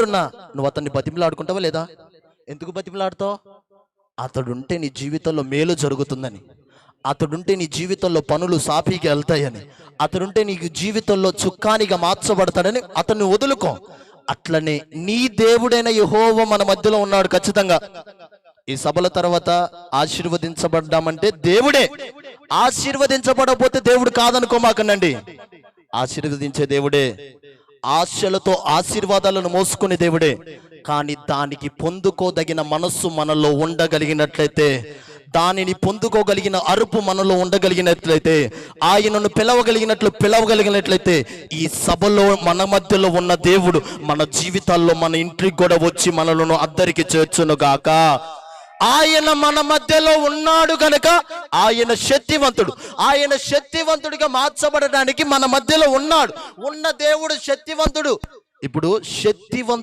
అంటున్నా నువ్వు అతన్ని బతిమలాడుకుంటావా లేదా? ఎందుకు బతిమలాడుతావు? అతడుంటే నీ జీవితంలో మేలు జరుగుతుందని. అతడుంటే నీ జీవితంలో పనులు సాఫీకి వెళ్తాయని. అతడుంటే నీకు జీవితంలో చుక్కానిగా మార్చబడతాడని అతన్ని వదులుకో. అట్లనే నీ దేవుడైన యహోవ మన మధ్యలో ఉన్నాడు ఖచ్చితంగా. ఈ సభల తర్వాత ఆశీర్వదించబడ్డామంటే దేవుడే. ఆశీర్వదించబడకపోతే దేవుడు కాదనుకోమాకనండి ఆశీర్వదించే దేవుడే. ఆశలతో ఆశీర్వాదాలను మోసుకునే దేవుడే. కానీ దానికి పొందుకోదగిన మనస్సు మనలో ఉండగలిగినట్లయితే దానిని పొందుకోగలిగిన అరుపు మనలో ఉండగలిగినట్లయితే ఆయనను పిలవగలిగినట్లు పిలవగలిగినట్లయితే ఈ సభలో మన మధ్యలో ఉన్న దేవుడు మన జీవితాల్లో మన ఇంటికి కూడా వచ్చి మనలను అద్దరికి చేర్చును గాక ఆయన మన మధ్యలో ఉన్నాడు గనక ఆయన శక్తివంతుడు. ఆయన శక్తివంతుడిగా మార్చబడడానికి మన మధ్యలో ఉన్నాడు. ఉన్న దేవుడు శక్తివంతుడు. ఇప్పుడు శక్తివంతు